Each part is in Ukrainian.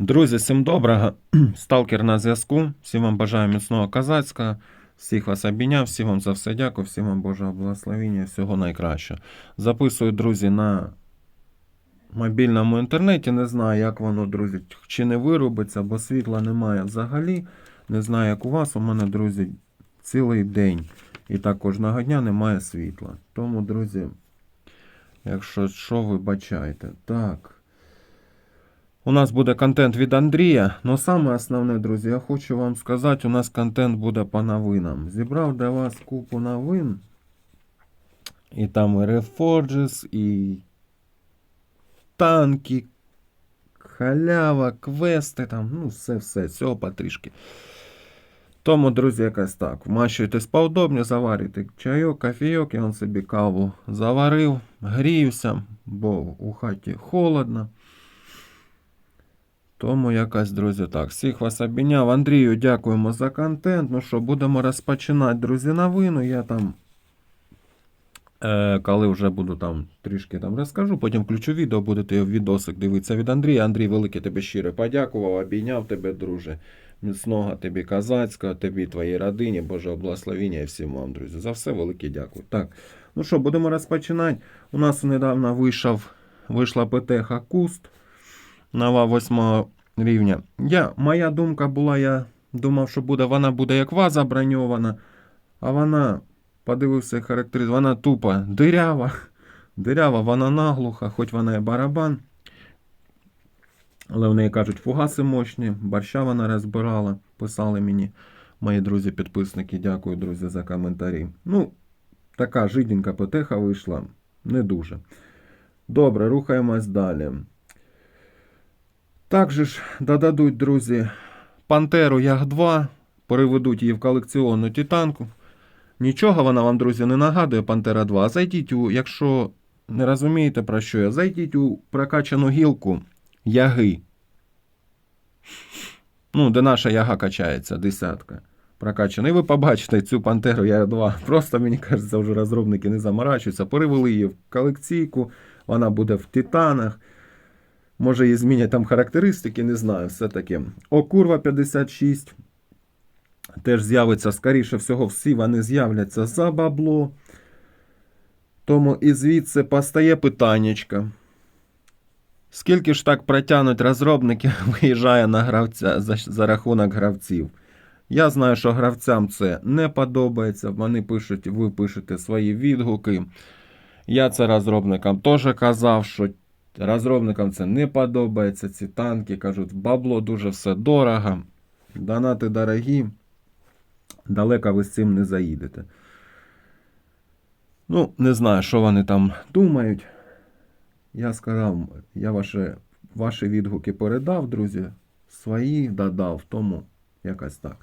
Друзі, всім доброго. Сталкер на зв'язку. Всім вам бажаю міцного козацького. Всіх вас обійняв, всім вам за все дякую, всім вам Божого благословення, всього найкращого. Записую, друзі, на мобільному інтернеті. Не знаю, як воно, друзі, чи не виробиться, бо світла немає взагалі. Не знаю, як у вас. У мене, друзі, цілий день. І так кожного дня немає світла. Тому, друзі, якщо що, вибачайте. Так. У нас буде контент від Андрія. Ну саме основне, друзі, я хочу вам сказати, у нас контент буде по новинам. Зібрав для вас купу новин. І там і Reforges, і танки, халява, квести, там, ну, все-все, всього потрішки. Тому, друзі, якось так. Вмащуйтесь поудобні, заварюйте чайок, кофійок, я вам собі каву заварив, гріюся, бо у хаті холодно. Тому якась, друзі, так. Всіх вас обійняв. Андрію, дякуємо за контент. Ну що, будемо розпочинати, друзі, новину. Я там, е, коли вже буду там трішки там розкажу, потім включу відео, будете відосик дивитися від Андрія. Андрій, велике тобі щиро подякував, обійняв тебе, друже. Міцного тобі козацького, тобі, твоїй родині, Божого благословіння і всім вам, друзі. За все велике дякую. Так, ну що, будемо розпочинати. У нас недавно вийшов, вийшла ПТХ Куст нова 8 рівня. Я, моя думка була, я думав, що буде, вона буде як ваза броньована, а вона, подивився характериз, вона тупо дирява. Дирява, вона наглуха, хоч вона і барабан. Але в неї кажуть, фугаси мощні, борща вона розбирала, писали мені мої друзі-підписники. Дякую, друзі, за коментарі. Ну, така жиденька потеха вийшла, не дуже. Добре, рухаємось далі. Також ж додадуть, друзі, Пантеру Як 2, переведуть її в колекціонну титанку. Нічого вона вам, друзі, не нагадує Пантера 2. Зайдіть у, якщо не розумієте про що я, зайдіть у прокачану гілку яги. Ну, де наша яга качається, десятка. Прокачана. І ви побачите цю Пантеру Як 2. Просто, мені кажеться, вже розробники не заморачуються. Перевели її в колекційку, вона буде в титанах. Може, і змінять там характеристики, не знаю, все таке. О, курва 56. Теж з'явиться, скоріше всього, всі вони з'являться за бабло. Тому і звідси постає питаннячка. Скільки ж так протягнуть розробники, виїжджає на гравця за, за рахунок гравців? Я знаю, що гравцям це не подобається. Вони пишуть, ви пишете свої відгуки. Я це розробникам теж казав, що Розробникам це не подобається. Ці танки кажуть, бабло дуже все дорого, донати дорогі. Далеко ви з цим не заїдете. Ну, не знаю, що вони там думають. Я сказав, я ваші, ваші відгуки передав, друзі. Свої додав, тому якось так.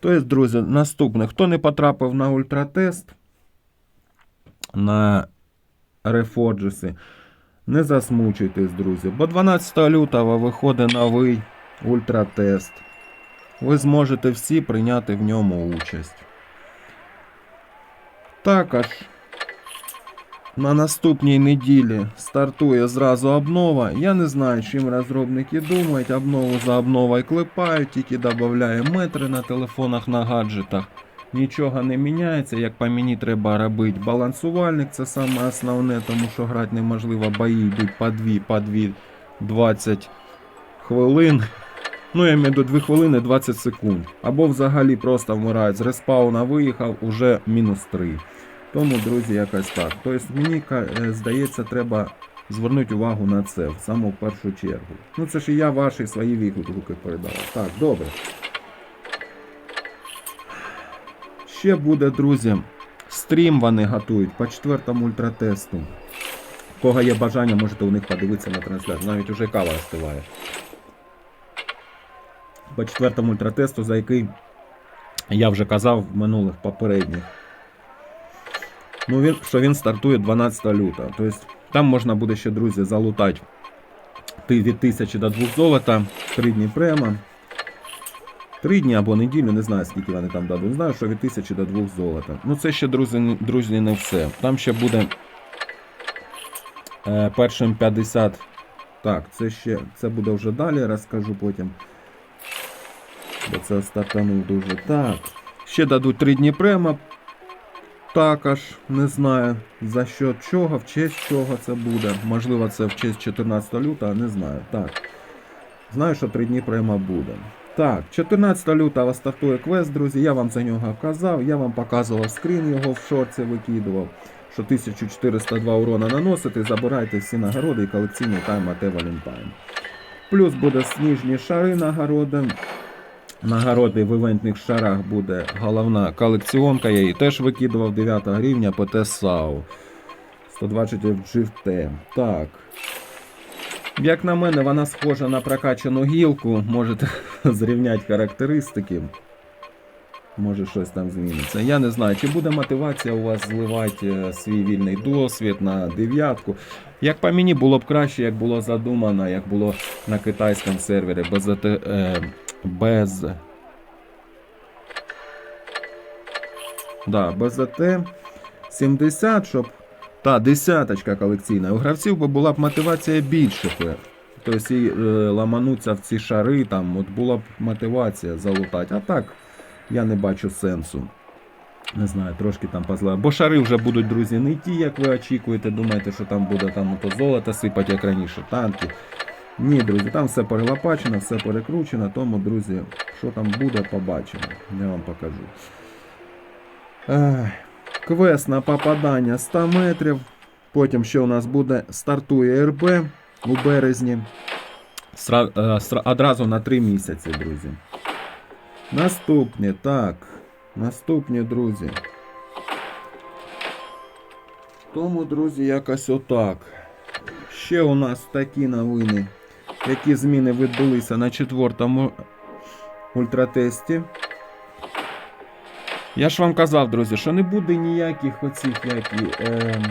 Тобто, друзі, наступне. Хто не потрапив на ультратест на Reforges, не засмучуйтесь, друзі, бо 12 лютого виходить новий ультратест. Ви зможете всі прийняти в ньому участь. Також на наступній неділі стартує зразу обнова. Я не знаю, чим розробники думають. Обнову за обновою клепають, тільки додає метри на телефонах на гаджетах. Нічого не міняється, як по мені треба робити балансувальник, це саме основне, тому що грати неможливо, бої йдуть по 2, по 2, 20 хвилин. Ну, я маю до 2 хвилини 20 секунд. Або взагалі просто вмирають. З респауна виїхав, уже мінус 3. Тому, друзі, якось так. Тобто, мені е, здається, треба звернути увагу на це в саму першу чергу. Ну, це ж і я ваші свої відгуки передав. Так, добре. Ще буде, друзі, стрім вони готують по четвертому ультратесту. У кого є бажання, можете у них подивитися на трансляцію. Навіть уже кава остиває. По четвертому ультратесту, за який я вже казав в минулих попередніх. Ну, він, що він стартує 12 лютого. Тобто там можна буде ще, друзі, залутати від 1000 до 2 золота, 3 дні према. Три дні або неділю, не знаю, скільки вони там дадуть. Знаю, що від 1000 до 2 золота. Ну це ще, друзі, друзі, не все. Там ще буде е, першим 50 Так, це ще це буде вже далі, розкажу потім. Бо це стартанув дуже. Так. Ще дадуть 3 дні према. Також не знаю за що чого, в честь чого це буде. Можливо, це в честь 14 лютого, не знаю. Так. Знаю, що 3 дні према буде. Так, 14 лютого стартує квест, друзі. Я вам за нього казав, я вам показував скрін його в шорці викидував. Що 1402 урона наносити, забирайте всі нагороди і колекційний тайм АТ Валентайн. Плюс буде сніжні шари нагороди. Нагороди в івентних шарах буде головна колекціонка. Я її теж викидував 9 гривня ПТ САУ. 120 GFT. Так. Як на мене, вона схожа на прокачану гілку. Можете зрівняти характеристики. Може щось там зміниться. Я не знаю, чи буде мотивація у вас зливати е, свій вільний досвід на дев'ятку. Як по мені було б краще, як було задумано, як було на китайському сервері без, е, без, да, без АТ 70, щоб та десяточка колекційна. У гравців би була б мотивація більше. Тобто ламануться в ці шари, там от була б мотивація залутати. А так я не бачу сенсу. Не знаю, трошки там позла. Бо шари вже будуть, друзі, не ті, як ви очікуєте. Думаєте, що там буде там то золото сипати, як раніше, танки. Ні, друзі, там все перелопачено, все перекручено, тому, друзі, що там буде, побачимо. Я вам покажу. Ех, Квест на попадання 100 метрів. Потім що у нас буде? Стартує РБ у березні. Сра, е, сра- одразу на 3 місяці, друзі. Наступні, так. Наступні, друзі. Тому, друзі, якось отак. Ще у нас такі новини, які зміни відбулися на четвертому ультратесті. Я ж вам казав, друзі, що не буде ніяких оцих які, е,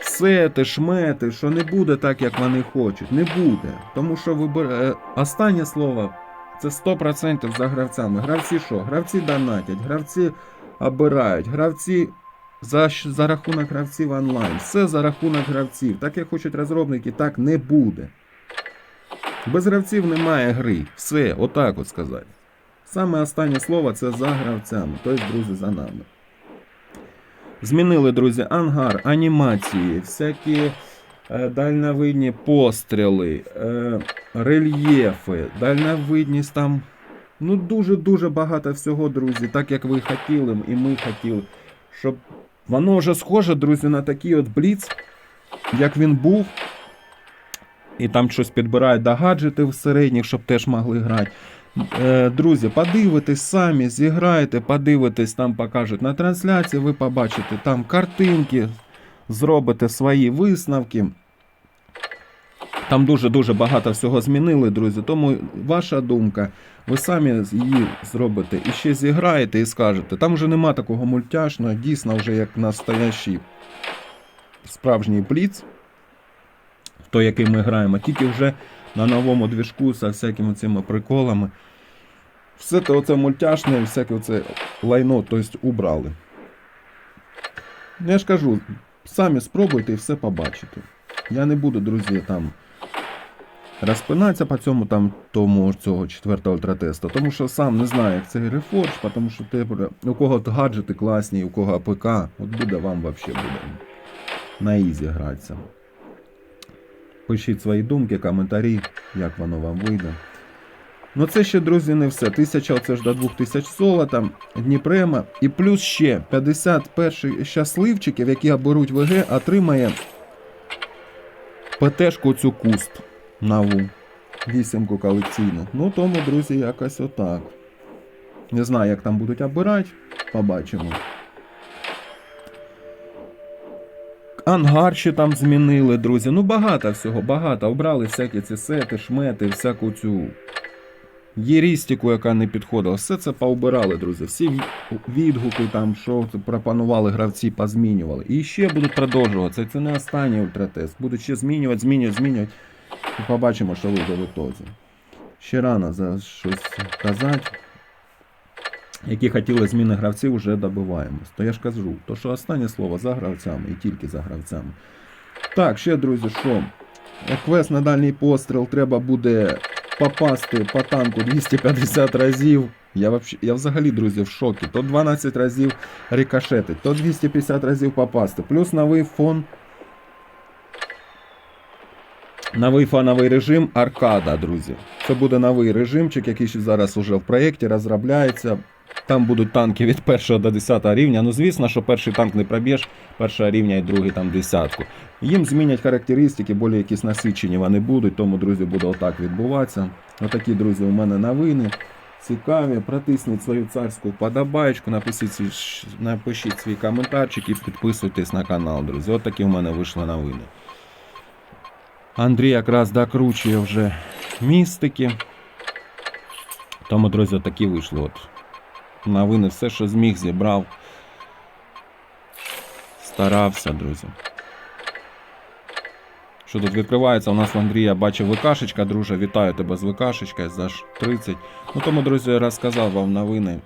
сети, шмети, що не буде так, як вони хочуть. Не буде. Тому що вибир... е, останнє слово це 100% за гравцями. Гравці що? Гравці донатять, гравці обирають, гравці за, за рахунок гравців онлайн. Все за рахунок гравців. Так як хочуть розробники, так не буде. Без гравців немає гри. Все, отак от сказати. Саме останнє слово це за гравцями, тобто, друзі, за нами. Змінили, друзі, ангар, анімації, всякі е, дальновидні постріли, е, рельєфи, дальновидність там. Ну, дуже-дуже багато всього, друзі, так як ви хотіли, і ми хотіли. Щоб воно вже схоже, друзі, на такий от бліц, як він був. І там щось підбирають до гаджетів середніх, щоб теж могли грати. Е, Друзі, подивитесь самі, зіграйте, подивитесь, там покажуть на трансляції, ви побачите там картинки, зробите свої висновки. Там дуже-дуже багато всього змінили, друзі. Тому ваша думка, ви самі її зробите і ще зіграєте і скажете. Там вже нема такого мультяшного, дійсно, вже як настоящий справжній бліц, той, який ми граємо, тільки вже на новому двіжку з всякими цими приколами. Все те оце мультяшне, всяке оце лайно, тобто убрали. Я ж кажу, самі спробуйте і все побачите. Я не буду, друзі, там розпинатися по цьому там тому цього четвертого ультратесту, тому що сам не знаю, як це рефорж, тому що ти, у кого гаджети класні, у кого АПК, от буде вам взагалі буде на ізі гратися. Пишіть свої думки, коментарі, як воно вам вийде. Ну це ще, друзі, не все. Тисяча це ж до 2000 золота, Дніпрема. І плюс ще 51 щасливчиків, які оберуть ВГ, отримає ПТшку цю куст нову. Вісімку колекційну. Ну тому, друзі, якось отак. Не знаю, як там будуть обирати. Побачимо. Ангар ще там змінили, друзі. Ну багато всього, багато. Обрали всякі ці сети, шмети, всяку цю єрістику, яка не підходила. Все це поубирали, друзі. Всі відгуки, там, що пропонували гравці, позмінювали. І ще будуть продовжувати. Це не останній ультратест. Будуть ще змінювати, змінювати, змінювати. І побачимо, що вийде в ітозі. Ще рано за щось казати. Які хотіли зміни гравців, вже добиваємось. То я ж кажу, то що останнє слово за гравцями і тільки за гравцями. Так, ще, друзі, що? Квест на дальній постріл треба буде попасти по танку 250 разів. Я, я взагалі, друзі, в шокі. То 12 разів рикошетить, то 250 разів попасти. Плюс новий фон. Новий фоновий режим аркада, друзі. Це буде новий режимчик, який зараз уже в проєкті розробляється. Там будуть танки від 1 до 10 рівня. Ну, звісно, що перший танк не проб'єш, першого рівня і другий там десятку. Їм змінять характеристики, більш якісь насичені вони будуть, тому, друзі, буде отак відбуватися. Отакі, друзі, у мене новини. Цікаві, протисніть свою царську подобаєчку, напишіть, напишіть свій коментарчик і підписуйтесь на канал, друзі. От такі у мене вийшли новини. Андрій якраз докручує вже містики. Тому, друзі, такі вийшли. От. Новини, все, що зміг, зібрав. Старався, друзі. Що тут відкривається? У нас в Андрія бачив ВКшечка, друже. Вітаю тебе з ВКшечкою за ж 30. Ну тому, друзі, я розказав вам новини.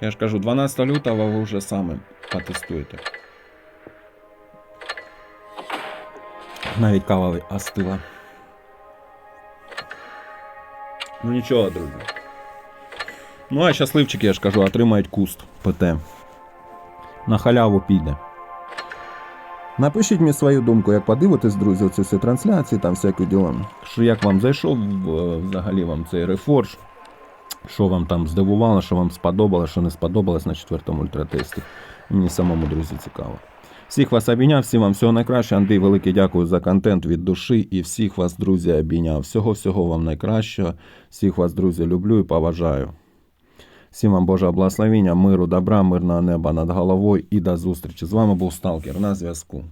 Я ж кажу, 12 лютого ви вже саме потестуєте. Навіть кава остила. Ну нічого, друзі. Ну а щасливчики, я ж кажу, отримають куст ПТ. На халяву піде. Напишіть мені свою думку, як подивитесь, друзі, оці всі трансляції, там всякі діла. Що як вам зайшов е, взагалі вам цей рефорж? Що вам там здивувало, що вам сподобалось, що не сподобалось на четвертому ультратесті. Мені самому, друзі, цікаво. Всіх вас обійняв, всім вам всього найкраще. Андрій, велике дякую за контент від душі і всіх вас, друзі, обійняв. Всього-всього вам найкращого. Всіх вас, друзі, люблю і поважаю. Всім вам Божого благословення, миру, добра, мирного неба над головою і до зустрічі. З вами був Сталкер на зв'язку.